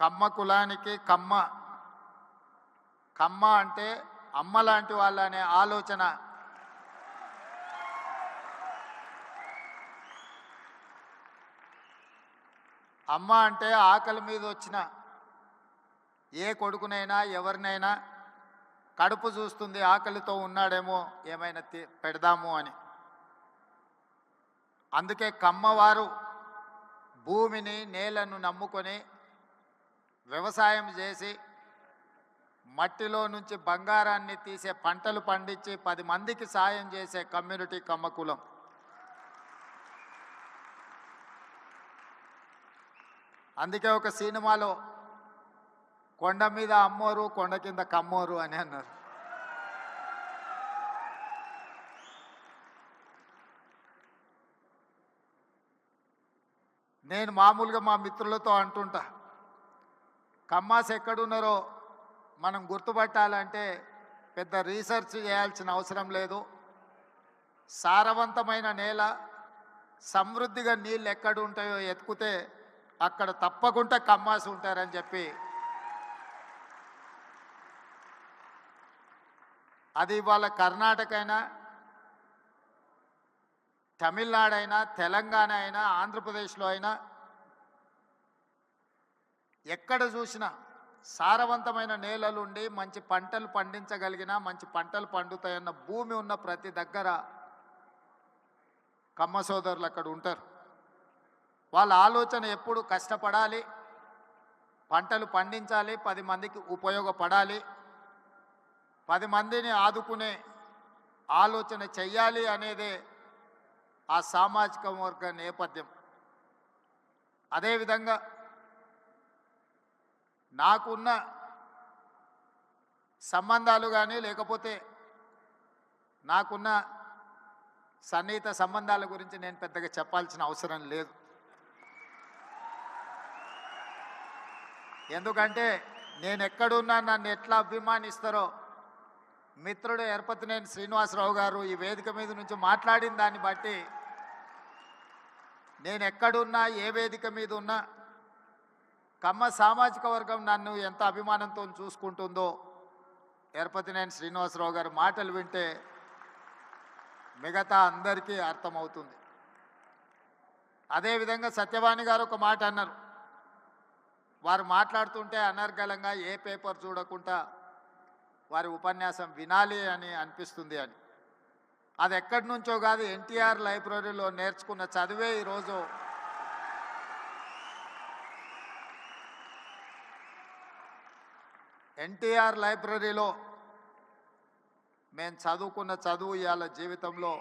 కమ్మ కులానికి కమ్మ. కమ్మ అంటే అమ్మ లాంటి వాళ్ళ అనే ఆలోచన. అమ్మ అంటే ఆకలి మీద వచ్చిన. ఏ కొడుకునైనా ఎవరినైనా కడుపు చూస్తుంది ఆకలితో ఉన్నాడేమో ఏమైనా తి- పెడదాము అని. అందుకే కమ్మవారు భూమిని నేలను నమ్ముకొని వ్యవసాయం చేసి మట్టిలో నుంచి బంగారాన్ని తీసే పంటలు పండించి పది మందికి సాయం చేసే కమ్యూనిటీ కమ్మకులం. అందుకే ఒక సినిమాలో కొండ మీద అమ్మోరు కొండ కింద కమ్మోరు అని అన్నారు. నేను మామూలుగా మా మిత్రులతో అంటుంటా కమ్మాస్ ఎక్కడున్నారో మనం గుర్తుపట్టాలంటే పెద్ద రీసెర్చ్ చేయాల్సిన అవసరం లేదు. సారవంతమైన నేల సమృద్ధిగా నీళ్ళు ఎక్కడ ఉంటాయో ఎత్తుకుతే అక్కడ తప్పకుండా కమ్మాస్ ఉంటారని చెప్పి అది ఇవాళ కర్ణాటక అయినా తమిళనాడు అయినా తెలంగాణ అయినా ఆంధ్రప్రదేశ్లో అయినా ఎక్కడ చూసినా సారవంతమైన నేలలుండి మంచి పంటలు పండించగలిగిన మంచి పంటలు పండుతాయన్న భూమి ఉన్న ప్రతి దగ్గర కమ్మ సోదరులు అక్కడ ఉంటారు. వాళ్ళ ఆలోచన ఎప్పుడు కష్టపడాలి పంటలు పండించాలి పది మందికి ఉపయోగపడాలి పది మందిని ఆదుకునే ఆలోచన చెయ్యాలి అనేదే ఆ సామాజిక వర్గ నేపథ్యం. అదేవిధంగా నాకున్న సంబంధాలు కానీ లేకపోతే నాకున్న సన్నిహిత సంబంధాల గురించి నేను పెద్దగా చెప్పాల్సిన అవసరం లేదు. ఎందుకంటే నేను ఎక్కడున్నా నన్ను ఎట్లా అభిమానిస్తారో మిత్రుడు ఎరపతినేని శ్రీనివాసరావు గారు ఈ వేదిక మీద నుంచి మాట్లాడిన దాన్ని బట్టి నేను ఎక్కడున్నా ఏ వేదిక మీద ఉన్నా కమ్మ సామాజిక వర్గం నన్ను ఎంత అభిమానంతో చూసుకుంటుందో ఎరపతినేని శ్రీనివాసరావు గారి మాటలు వింటే మిగతా అందరికీ అర్థమవుతుంది. అదేవిధంగా సత్యవాణి గారు ఒక మాట అన్నారు. వారు మాట్లాడుతుంటే అనర్గళంగా ఏ పేపర్ చూడకుండా వారి ఉపన్యాసం వినాలి అని అనిపిస్తుంది అని. అది ఎక్కడి నుంచో కాదు ఎన్టీఆర్ లైబ్రరీలో నేర్చుకున్న చదివే ఈరోజు ఎన్టీఆర్ లైబ్రరీలో మేము చదువుకున్న చదువు ఇవాళ జీవితంలో